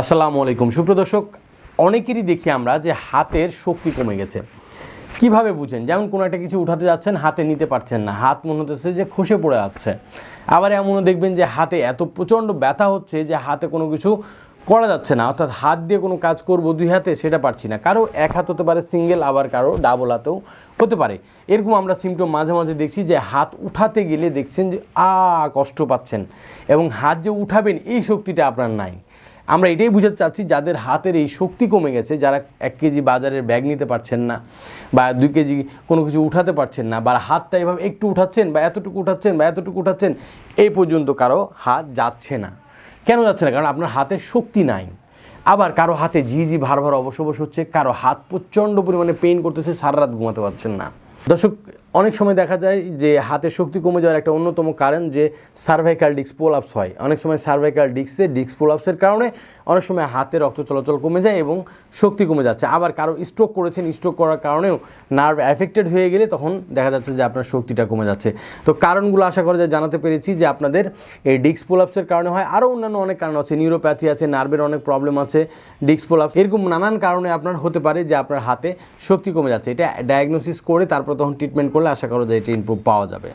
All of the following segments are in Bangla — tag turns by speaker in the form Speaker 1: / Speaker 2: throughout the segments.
Speaker 1: আসসালামু আলাইকুম। সুপ্রদর্শক অনেকেরই দেখি আমরা যে হাতের শক্তি কমে গেছে। কীভাবে বুঝেন? যেমন কোনো একটা কিছু উঠাতে যাচ্ছেন, হাতে নিতে পারছেন না। হাত মনে হতেছে যে খসে পড়ে যাচ্ছে। আবার এমনও দেখবেন যে হাতে এত প্রচণ্ড ব্যথা হচ্ছে যে হাতে কোনো কিছু করা যাচ্ছে না, অর্থাৎ হাত দিয়ে কোনো কাজ করব দুই হাতে সেটা পারছি না। কারও এক হাত হতে পারে সিঙ্গেল, আবার কারও ডাবল হাতেও হতে পারে। এরকম আমরা সিমটম মাঝে মাঝে দেখছি যে হাত উঠাতে গেলে দেখছেন যে, আ, কষ্ট পাচ্ছেন এবং হাত যে উঠাবেন এই শক্তিটা আপনার নাই। আমরা এটাই বুঝাতে চাচ্ছি যাদের হাতের এই শক্তি কমে গেছে, যারা এক কেজি বাজারের ব্যাগ নিতে পারছেন না বা দুই কেজি কোনো কিছু উঠাতে পারছেন না বা হাতটা এভাবে একটু উঠাচ্ছেন বা এতটুকু উঠাচ্ছেন বা এতটুকু উঠাচ্ছেন, এই পর্যন্ত কারও হাত যাচ্ছে না। কেন যাচ্ছে না? কারণ আপনার হাতে শক্তি নাই। আবার কারও হাতে জি জি ভার ভার অবশ হচ্ছে, কারও হাত প্রচণ্ড পরিমাণে পেইন করতেছে, সারা রাত ঘুমাতে পারছেন না। দর্শক অনেক সময় দেখা যায় যে হাতের শক্তি কমে যাওয়ার একটা অন্যতম কারণ যে সার্ভাইকাল ডিস্ক পোলাপস হয়। অনেক সময় সার্ভাইকাল ডিস্কে ডিস্ক পোলাপসের কারণে অনেক সময় হাতে রক্ত চলাচল কমে যায় এবং শক্তি কমে যাচ্ছে। আবার কারও স্ট্রোক করেছেন স্ট্রোক করার কারণেও নার্ভ অ্যাফেক্টেড হয়ে গেলে তখন দেখা যাচ্ছে যে আপনার শক্তিটা কমে যাচ্ছে। তো কারণগুলো আশা করা যায়, জানাতে পেরেছি যে আপনাদের এই ডিস্ক পোলাপসের কারণে হয়। আরও অন্যান্য অনেক কারণ আছে নিউরোপ্যাথি আছে নার্ভের অনেক প্রবলেম আছে। ডিস্ক পোলাপস এরকম নানান কারণে আপনার হতে পারে যে আপনার হাতে শক্তি কমে যাচ্ছে। এটা ডায়াগনোসিস করে তারপর তখন ট্রিটমেন্ট করলে আশা করা যায় এটা ইমপ্রুভ পাওয়া যাবে।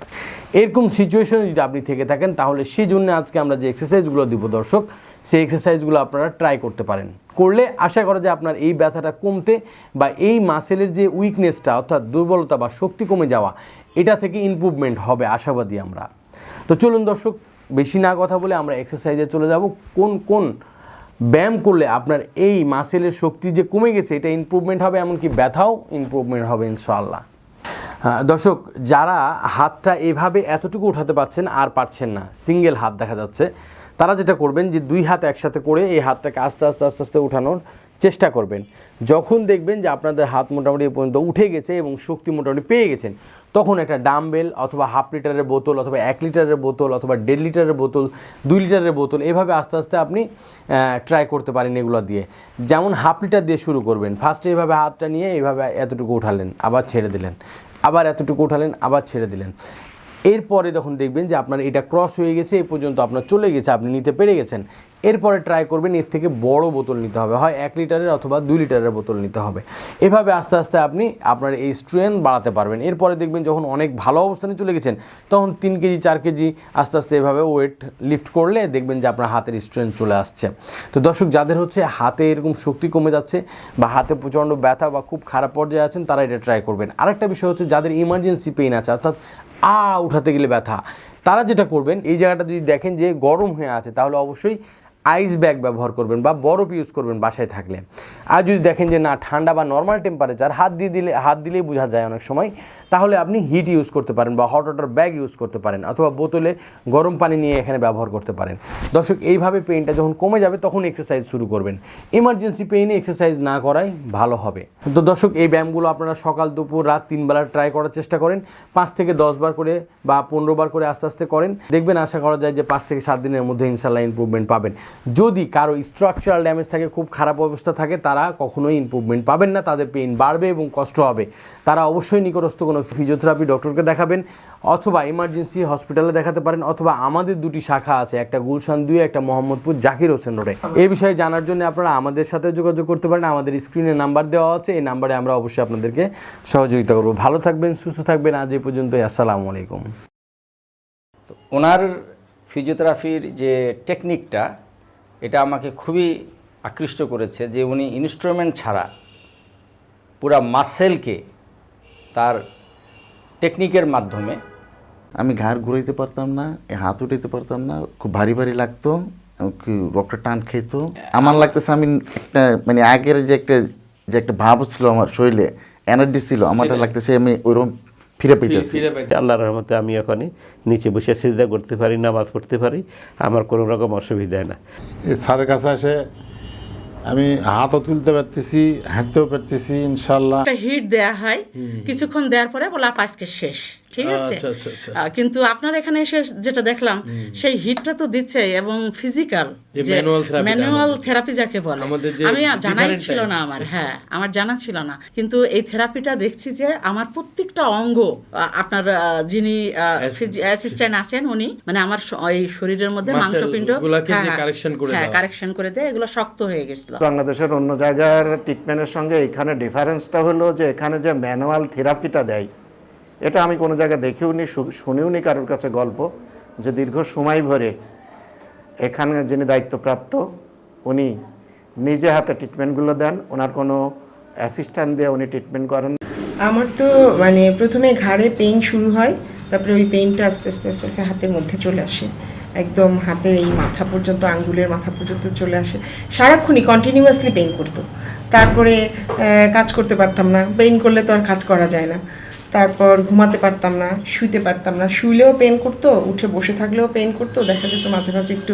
Speaker 1: এরকম সিচুয়েশনে যদি আপনি থেকে থাকেন, তাহলে সেই জন্য আজকে আমরা যে এক্সারসাইজগুলো দিব দর্শক, সেই এক্সারসাইজগুলো আপনারা ট্রাই করতে পারেন। করলে আশা করা যায় আপনার এই ব্যথাটা কমতে বা এই মাসেলের যে উইকনেসটা অর্থাৎ দুর্বলতা বা শক্তি কমে যাওয়া, এটা থেকে ইমপ্রুভমেন্ট হবে আশাবাদী আমরা। তো চলুন দর্শক, বেশি না কথা বলে আমরা এক্সারসাইজে চলে যাব। কোন কোন ব্যায়াম করলে আপনার এই মাসেলের শক্তি যে কমে গেছে, এটা ইমপ্রুভমেন্ট হবে, এমনকি ব্যথাও ইমপ্রুভমেন্ট হবে, ইনশাআল্লাহ। দর্শক যারা হাতটা এভাবে এতটুকু উঠাতে পারছেন আর পারছেন না সিঙ্গেল হাত দেখা যাচ্ছে। তারা যেটা করবেন যে দুই হাত একসাথে করে এই হাতটাকে আস্তে আস্তে আস্তে আস্তে উঠানোর চেষ্টা করবেন। যখন দেখবেন যে আপনাদের হাত মোটামুটি পর্যন্ত উঠে গেছে এবং শক্তি মোটামুটি পেয়ে গেছেন, তখন একটা ডাম্বেল অথবা হাফ লিটারের বোতল অথবা এক লিটারের বোতল অথবা দেড় লিটারের বোতল, দুই লিটারের বোতল এভাবে আস্তে আস্তে আপনি ট্রাই করতে পারেন এগুলো দিয়ে। যেমন হাফ লিটার দিয়ে শুরু করবেন। ফার্স্টে এইভাবে হাতটা নিয়ে এইভাবে এতটুকু উঠালেন, আবার ছেড়ে দিলেন, আবার এতটুকু উঠালেন, আবার ছেড়ে দিলেন। এরপরে যখন দেখবেন যে আপনার এটা ক্রস হয়ে গেছে, এ পর্যন্ত আপনার চলে গেছে, আপনি নিতে পেরে গেছেন এরপরে ট্রাই করবেন, এর থেকে বড় বোতল নিতে হবে। হয় এক লিটারের অথবা দুই লিটারের বোতল নিতে হবে। এভাবে আস্তে আস্তে আপনি আপনার এই স্ট্রেন বাড়াতে পারবেন। এরপরে দেখবেন যখন অনেক ভালো অবস্থানে চলে গেছেন, তখন তিন কেজি, চার কেজি আস্তে আস্তে এভাবে ওয়েট লিফট করলে দেখবেন যে আপনার হাতের স্ট্রেন চলে আসছে। তো দর্শক, যাদের হচ্ছে হাতে এরকম শক্তি কমে যাচ্ছে বা হাতে প্রচণ্ড ব্যথা বা খুব খারাপ পর্যায়ে আছেন, তারা এটা ট্রাই করবেন। আরেকটা বিষয় হচ্ছে যাদের ইমার্জেন্সি পেইন আছে, অর্থাৎ আ উঠাতে গেলে ব্যথা, তারা যেটা করবেন, এই জায়গাটা যদি দেখেন যে গরম হয়ে আছে, তাহলে অবশ্যই আইস ব্যাগ ব্যবহার করবেন বা বরফ ইউজ করবেন বাসায় থাকলে। আর যদি দেখেন যে না, ঠান্ডা বা নর্মাল টেম্পারেচার হাত দিয়ে দিলে, হাত দিলেই বোঝা যায় অনেক সময়। তাহলে আপনি হিট ইউজ করতে পারেন বা হট ওয়াটার ব্যাগ ইউজ করতে পারেন অথবা বোতলে গরম পানি নিয়ে এখানে ব্যবহার করতে পারেন। দর্শক, এইভাবে পেইনটা যখন কমে যাবে, তখন এক্সারসাইজ শুরু করবেন। ইমার্জেন্সি পেইনে এক্সারসাইজ না করাই ভালো হবে। তো দর্শক, এই ব্যায়ামগুলো আপনারা সকাল, দুপুর, রাত তিন বেলা ট্রাই করার চেষ্টা করেন। পাঁচ থেকে দশ বার করে বা পনেরো বার করে আস্তে আস্তে করেন। দেখবেন আশা করা যায় যে পাঁচ থেকে সাত দিনের মধ্যে ইনশাল্লাহ ইমপ্রুভমেন্ট পাবেন। যদি কারও স্ট্রাকচারাল ড্যামেজ থাকে, খুব খারাপ অবস্থা থাকে, তারা কখনোই ইমপ্রুভমেন্ট পাবেন না, তাদের পেইন বাড়বে এবং কষ্ট হবে। তারা অবশ্যই নিকটস্থ কোনো ফিজিওথেরাপি ডক্টরকে দেখাবেন, অথবা ইমার্জেন্সি হসপিটালে দেখাতে পারেন, অথবা আমাদের দুটি শাখা আছে, একটা গুলশান দুই, একটা মোহাম্মদপুর জাকির হোসেন রোডে। এই বিষয়ে জানার জন্য আপনারা আমাদের সাথে যোগাযোগ করতে পারেন, আমাদের স্ক্রিনে নাম্বার দেওয়া আছে, এই নাম্বারে আমরা অবশ্যই আপনাদেরকে সহযোগিতা করব। ভালো থাকবেন, সুস্থ থাকবেন, আজ এই পর্যন্তই, আসসালামু আলাইকুম।
Speaker 2: ওনার ফিজিওথেরাপির যে টেকনিকটা এটা আমাকে খুবই আকৃষ্ট করেছে যে উনি ইনস্ট্রুমেন্ট ছাড়া পুরা মাসেলকে তার টেকনিকের মাধ্যমে
Speaker 3: আমি ঘাড় ঘুরাইতে পারতাম না এ হাত উঠাইতে পারতাম না খুব ভারী ভারী লাগতো কি রক্তটা টান খেত। আমার লাগতেছে আমি একটা মানে আগের যে একটা যে একটা ভাব ছিল আমার শরীরে এনার্জি ছিল আমারটা লাগতেছে আমি ওইরকম ফিরে পেতেছি
Speaker 4: আল্লাহর রহমতে আমি এখনই নিচে বসে সিজদা করতে পারি নামাজ পড়তে পারি আমার কোনো রকম অসুবিধা না।
Speaker 5: এই স্যারের কাছে এসে আমি হাতও তুলতে পারতেছি হাঁটতেও পারতেছি ইনশাল্লাহ
Speaker 6: একটা হিট দেয়া হয়। কিছুক্ষণ দেওয়ার পরে বলে আপা আজকে শেষ। ঠিক আছে?
Speaker 1: আচ্ছা, আচ্ছা, আচ্ছা।
Speaker 6: আহ, কিন্তু আপনার এখানে এসে যেটা দেখলাম সেই হিটটা তো দিচ্ছে এবং ফিজিক্যাল ম্যানুয়াল থেরাপি যাকে বলে। আমি জানাই ছিল না আমার হ্যাঁ আমার জানা ছিল না। কিন্তু এই থেরাপিটা দেখছি যে আমার প্রত্যেকটা অঙ্গ আপনার যিনি অ্যাসিস্ট্যান্ট আছেন উনি মানে আমার এই শরীরের মধ্যে মাংসপিণ্ড হ্যাঁ,
Speaker 1: correction করে
Speaker 6: হ্যাঁ
Speaker 1: দেওয়া।
Speaker 6: কারেকশন করে দেয় এগুলো শক্ত হয়ে গেছিল।
Speaker 7: বাংলাদেশের অন্য জায়গার ট্রিটমেন্টের সঙ্গে এখানে ডিফারেন্সটা হলো যে এখানে যে ম্যানুয়াল থেরাপিটা দেয় এটা আমি কোনো জায়গায় দেখেও নি শুনেও নি কারোর কাছে গল্প। যে দীর্ঘ সময় ভরে এখানে যিনি দায়িত্বপ্রাপ্ত উনি নিজে হাতে ট্রিটমেন্টগুলো দেন ওনার কোনো অ্যাসিস্ট্যান্ট দিয়ে উনি ট্রিটমেন্ট করেন
Speaker 8: আমার তো মানে প্রথমে ঘাড়ে পেইন শুরু হয় তারপরে ওই পেইনটা আস্তে আস্তে আস্তে আস্তে হাতের মধ্যে চলে আসে। একদম হাতের এই মাথা পর্যন্ত, আঙ্গুলের মাথা পর্যন্ত চলে আসে। সারাক্ষণই কন্টিনিউয়াসলি পেইন করতো। তারপরে কাজ করতে পারতাম না। পেইন করলে তো আর কাজ করা যায় না। তারপর ঘুমাতে পারতাম না, শুইতে পারতাম না। শুইলেও পেন করতো, উঠে বসে থাকলেও পেন করতো। দেখা যেত মাঝে মাঝে একটু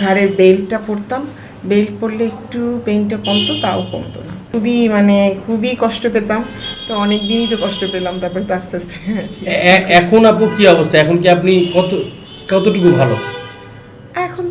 Speaker 8: ঘাড়ের বেল্টটা পরতাম। বেল্ট পরলে একটু পেইনটা কমতো, তাও কমতো না। খুবই মানে খুবই কষ্ট পেতাম। তো অনেক দিনই তো কষ্ট পেলাম, তারপরে তো আস্তে আস্তে
Speaker 1: এখন আপু কি অবস্থা? এখন কি আপনি কত, কতটুকু ভালো?